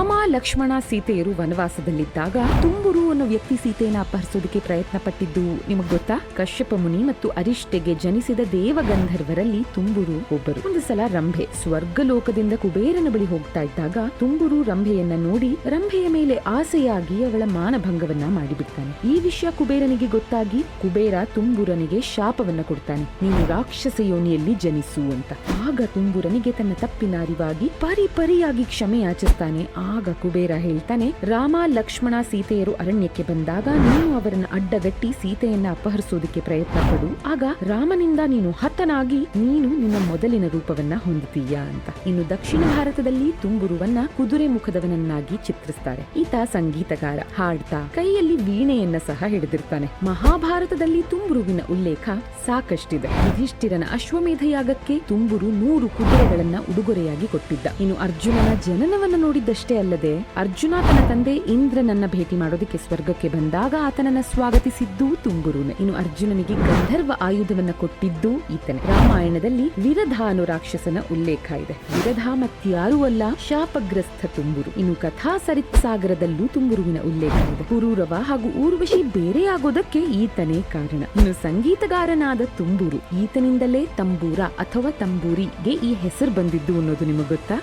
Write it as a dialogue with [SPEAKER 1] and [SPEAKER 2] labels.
[SPEAKER 1] ರಾಮ ಲಕ್ಷ್ಮಣ ಸೀತೆಯರು ವನವಾಸದಲ್ಲಿದ್ದಾಗ ತುಂಬುರು ಅನ್ನೋ ವ್ಯಕ್ತಿ ಸೀತೆಯನ್ನ ಅಪಹರಿಸೋದಕ್ಕೆ ಪ್ರಯತ್ನ ಪಟ್ಟಿದ್ದು ನಿಮಗ್ ಗೊತ್ತಾ? ಕಶ್ಯಪ ಮುನಿ ಮತ್ತು ಅರಿಷ್ಟೆಗೆ ಜನಿಸಿದ ದೇವಗಂಧರ್ವರಲ್ಲಿ ತುಂಬುರು ಒಬ್ಬರು. ಒಂದು ಸಲ ರಂಭೆ, ಸ್ವರ್ಗಲೋಕದಿಂದ ಕುಬೇರನ ಬಳಿ ಹೋಗ್ತಾ ಇದ್ದಾಗ ತುಂಬುರು ರಂಭೆಯನ್ನ ನೋಡಿ ರಂಭೆಯ ಮೇಲೆ ಆಸೆಯಾಗಿ ಅವಳ ಮಾನಭಂಗವನ್ನ ಮಾಡಿಬಿಡ್ತಾನೆ. ಈ ವಿಷಯ ಕುಬೇರನಿಗೆ ಗೊತ್ತಾಗಿ ಕುಬೇರ ತುಂಬುರನಿಗೆ ಶಾಪವನ್ನ ಕೊಡ್ತಾನೆ. ನೀನು ರಾಕ್ಷಸ ಯೋನಿಯಲ್ಲಿ ಜನಿಸು ಅಂತ. ಆಗ ತುಂಬುರನಿಗೆ ತನ್ನ ತಪ್ಪಿನ ಅರಿವಾಗಿ ಪರಿ ಪರಿಯಾಗಿ ಕ್ಷಮೆ ಯಾಚಿಸ್ತಾನೆ. ಆಗ ಕುಬೇರ ಹೇಳ್ತಾನೆ, ರಾಮ, ಲಕ್ಷ್ಮಣ, ಸೀತೆಯರು ಅರಣ್ಯಕ್ಕೆ ಬಂದಾಗ ನೀನು ಅವರನ್ನ ಅಡ್ಡಗಟ್ಟಿ ಸೀತೆಯನ್ನ ಅಪಹರಿಸೋದಕ್ಕೆ ಪ್ರಯತ್ನ ಪಡು ಆಗ ರಾಮನಿಂದ ನೀನು ಹತನಾಗಿ ನೀನು ನಿನ್ನ ಮೊದಲಿನ ರೂಪವನ್ನ ಹೊಂದುತ್ತೀಯ ಅಂತ. ಇನ್ನು ದಕ್ಷಿಣ ಭಾರತದಲ್ಲಿ ತುಂಬುರುವನ್ನ ಕುದುರೆ ಮುಖದವನನ್ನಾಗಿ ಚಿತ್ರಿಸ್ತಾರೆ. ಈತ ಸಂಗೀತಗಾರ, ಹಾಡ್ತಾ, ಕೈಯಲ್ಲಿ ವೀಣೆಯನ್ನ ಸಹ ಹಿಡಿದಿರ್ತಾನೆ. ಮಹಾಭಾರತದಲ್ಲಿ ತುಂಬುರುವಿನ ಉಲ್ಲೇಖ ಸಾಕಷ್ಟಿದೆ. ಯುಧಿಷ್ಠಿರನ ಅಶ್ವಮೇಧ ಯಾಗಕ್ಕೆ ತುಂಬುರು ನೂರು ಕುದುರೆಗಳನ್ನ ಉಡುಗೊರೆಯಾಗಿ ಕೊಟ್ಟಿದ್ದ. ಇನ್ನು ಅರ್ಜುನನ ಜನನವನ್ನ ನೋಡಿದ್ದಷ್ಟೇ ಅಲ್ಲದೆ ಅರ್ಜುನ ತನ್ನ ತಂದೆ ಇಂದ್ರನನ್ನ ಭೇಟಿ ಮಾಡೋದಕ್ಕೆ ಸ್ವರ್ಗಕ್ಕೆ ಬಂದಾಗ ಆತನನ್ನ ಸ್ವಾಗತಿಸಿದ್ದು ತುಂಗುರುನೆ. ಇನ್ನು ಅರ್ಜುನನಿಗೆ ಗಂಧರ್ವ ಆಯುಧವನ್ನ ಕೊಟ್ಟಿದ್ದು ಈತನೇ. ರಾಮಾಯಣದಲ್ಲಿ ವಿರಧ ಅನ್ನೋ ರಾಕ್ಷಸನ ಉಲ್ಲೇಖ ಇದೆ. ವಿರಧ ಮತ್ಯಾರೂ ಅಲ್ಲ ಶಾಪಗ್ರಸ್ತ ತುಂಬುರು ಇನ್ನು ಕಥಾ ಸರಿತ್ಸಾಗರದಲ್ಲೂ ತುಂಬುರುವಿನ ಉಲ್ಲೇಖ ಇದೆ. ಕುರೂರವ ಹಾಗೂ ಊರ್ವಶಿ ಬೇರೆಯಾಗೋದಕ್ಕೆ ಈತನೇ ಕಾರಣ. ಇನ್ನು ಸಂಗೀತಗಾರನಾದ ತುಂಬೂರು ಈತನಿಂದಲೇ ತಂಬೂರ ಅಥವಾ ತಂಬೂರಿಗೆ ಈ ಹೆಸರು ಬಂದಿದ್ದು ಅನ್ನೋದು ನಿಮಗೆ ಗೊತ್ತಾ?